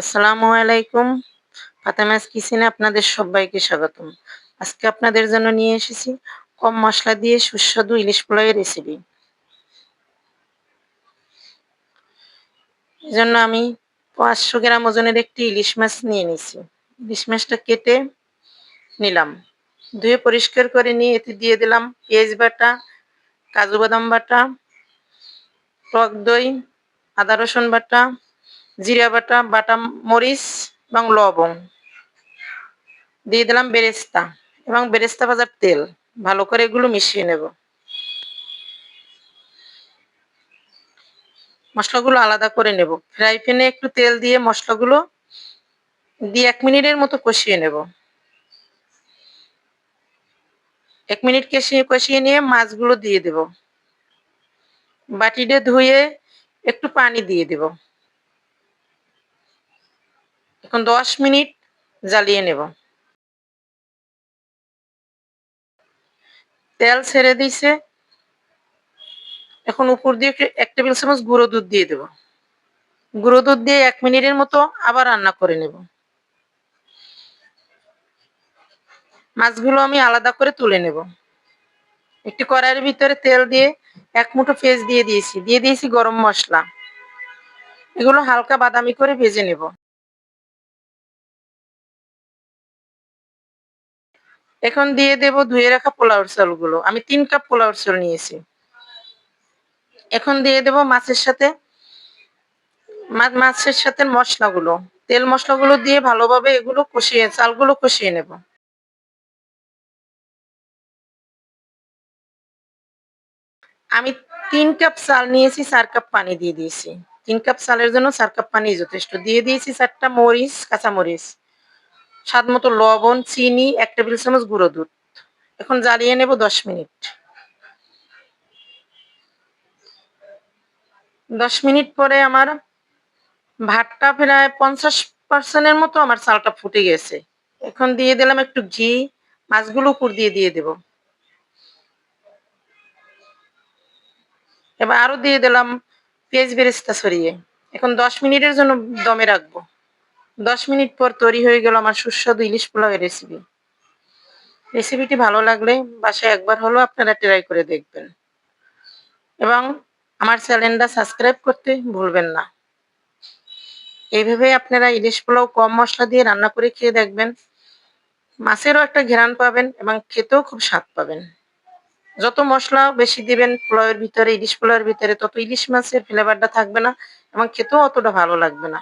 আসসালামু আলাইকুম। ফাতেমাস কিচেনে আপনাদের সবাইকে স্বাগতম। আজকে আপনাদের জন্য নিয়ে এসেছি কম মশলা দিয়ে সুস্বাদু ইলিশ পোলাইয়ের রেসিপি এজন্য আমি পাঁচশো গ্রাম ওজনের একটি ইলিশ মাছ নিয়ে নিছি ইলিশ মাছটা কেটে নিলাম। ধুয়ে পরিষ্কার করে নিয়ে এতে দিয়ে দিলাম পেঁয়াজ বাটা, কাজু বাদাম বাটা, টক দই, আদা রসুন বাটা জিরা বাটা বাটা মরিচ এবং লবং দিয়ে দিলাম বেরেস্তা এবং বেরেস্তা ভাজার তেল। ভালো করে এগুলো মিশিয়ে নেব। মশলাগুলো আলাদা করে নেব। ফ্রাই প্যানে একটু তেল দিয়ে মশলাগুলো দিয়ে এক মিনিটের মতো কষিয়ে নেব। এক মিনিট কষিয়ে কষিয়ে নিয়ে মাছগুলো দিয়ে দেব। বাটিতে ধুয়ে একটু পানি দিয়ে দেব। দশ মিনিট জ্বালিয়ে নেব। তেল ছেড়ে দিছে। এখন উপর দিয়ে এক টেবিল চামচ গুঁড়ো দুধ দিয়ে দেব। গুঁড়ো দুধ দিয়ে এক মিনিটের মতো আবার রান্না করে নেব। মাছগুলো আমি আলাদা করে তুলে নেব। একটি কড়াইয়ের ভিতরে তেল দিয়ে এক মুঠো পেঁয়াজ দিয়ে দিয়েছি। দিয়ে দিয়েছি গরম মশলা। এগুলো হালকা বাদামি করে ভেজে নেব। এখন দিয়ে দেব ধুয়ে রাখা পোলাওর চালগুলো। আমি তিন কাপ পোলাওর চাল নিয়েছি। এখন দিয়ে দেব মাছের সাথে মাছের সাথে মশলাগুলো। তেল মশলাগুলো দিয়ে ভালোভাবে এগুলো কষিয়ে, চালগুলো কষিয়ে নেব। আমি তিন কাপ চাল নিয়েছি, চার কাপ পানি দিয়ে দিয়েছি। তিন কাপ চালের জন্য চার কাপ পানি যথেষ্ট। দিয়ে দিয়েছি চারটা মরিচ কাঁচা মরিচ স্বাদ মতো লবণ, চিনি, এক টেবিল চামচ গুঁড়ো দুধ। এখন জ্বালিয়ে নেব দশ মিনিট। দশ মিনিট পরে আমার ভাতটা প্রায় পঞ্চাশ পার্সেন্টের মতো আমার চালটা ফুটে গেছে। এখন দিয়ে দিলাম একটু ঘি, মাছগুলো উপর দিয়ে দিয়ে দেব। এবার আরও দিয়ে দিলাম পেঁয়াজ বেরেস্তা সরিয়ে এখন দশ মিনিটের জন্য দমে রাখব। দশ মিনিট পর তৈরি হয়ে গেল আমার সুস্বাদু ইলিশ পোলাওয়ের রেসিপি রেসিপিটি ভালো লাগলে বাসায় একবার হলেও আপনারা ট্রাই করে দেখবেন। এবং আমার চ্যানেলটা সাবস্ক্রাইব করতে ভুলবেন না। এইভাবে আপনারা ইলিশ পোলাও কম মশলা দিয়ে রান্না করে খেয়ে দেখবেন। মাছেরও একটা ঘেরান পাবেন এবং খেতেও খুব স্বাদ পাবেন। যত মশলা বেশি দিবেন পোলাওয়ের ভিতরে, ইলিশ পোলাওয়ের ভিতরে, তত ইলিশ মাছের ফ্লেভারটা থাকবে না এবং খেতেও অতটা ভালো লাগবে না।